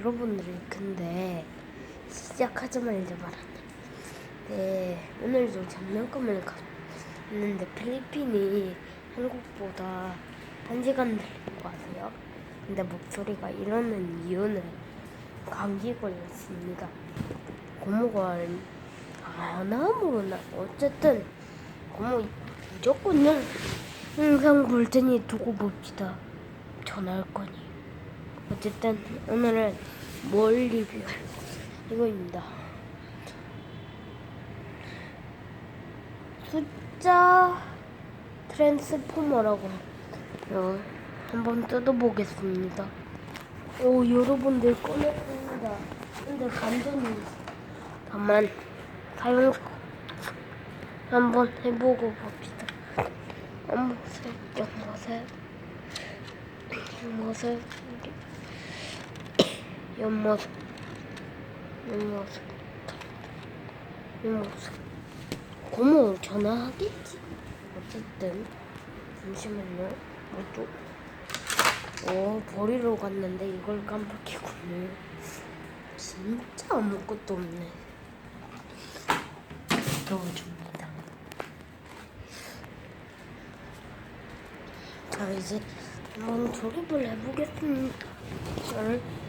여러분들 근데 시작하자마자 말하네. 네 오늘도 장난감을 갔는데 필리핀이 한국보다 한 시간 걸린 거 아세요? 근데 목소리가 이러는 이유는 감기 걸렸습니다. 고모가 안 아무나 어쨌든 고모 무조건은 항상 볼 테니 두고 봅시다. 전화할 거니. 어쨌든 오늘은 뭘 리뷰할 거 이거입니다. 숫자 트랜스포머라고 해요. 한번 뜯어보겠습니다. 오 여러분들 꺼냈습니다. 근데 완전히 다만 사용 한번 해보고 봅시다. 연모색, 연모색, 연모색, 연모색, 연모색, 연모색. 고모 전화하겠지? 어쨌든 잠시만요. 뭐죠? 어 버리러 갔는데 이걸 깜빡했군요. 진짜 아무것도 없네. 넣어줍니다. 자 이제 한번 조립을 해보겠습니다. 잘.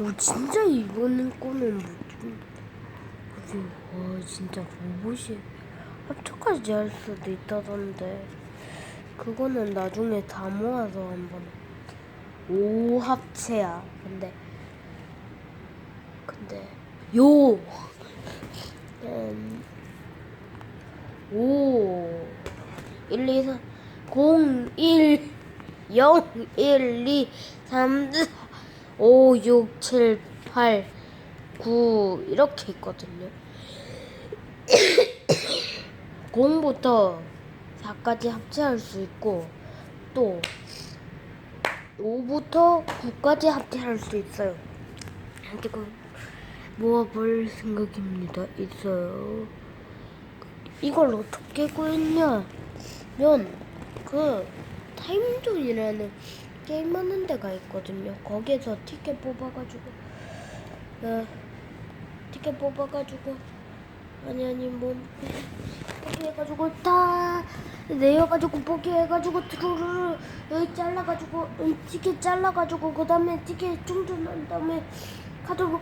오 진짜 이거는 뭐지? 뭐지? 와 진짜 로봇이 합쳐까지 할 수도 있다던데 그거는 나중에 다 모아서 한번 오 합체야. 근데 근데 요 음, 오 1, 2, 3 0 1 0 1 2 3 4 5 6 7 8 9 이렇게 있거든요. 0부터 4까지 합체할 수 있고 또 5부터 9까지 합체할 수 있어요. 지금 모아볼 생각입니다. 있어요. 이걸 어떻게 구했냐? 면, 그, 타임존이라는 게임하는 데가 있거든요. 거기에서 티켓 뽑아가지고, 어, 티켓 뽑아가지고, 아니, 아니, 뭐, 포기해가지고, 다, 내어가지고, 포기해가지고, 트루루루, 여기 잘라가지고, 음, 티켓 잘라가지고, 그 다음에 티켓 충전한 다음에, 카드 끌,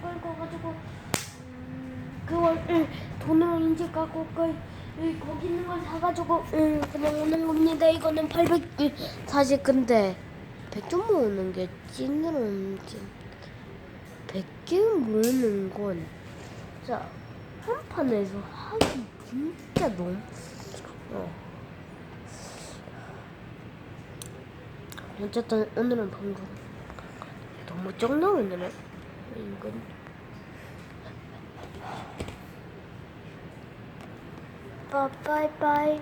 끌고 가지고, 음, 그걸, 응, 돈으로 인식하고, 그, 이, 거기 있는 걸 사가지고, 응, 그냥 오는 겁니다. 이거는 800, 음, 사실 근데, 100점 모으는 게 찐으로는 찐. 100개 모으는 건, 진짜, 한 판에서 하기 진짜 너무, 어. 어쨌든 오늘은 방금 너무 쩍 나오네. 이건 빠빠이빠이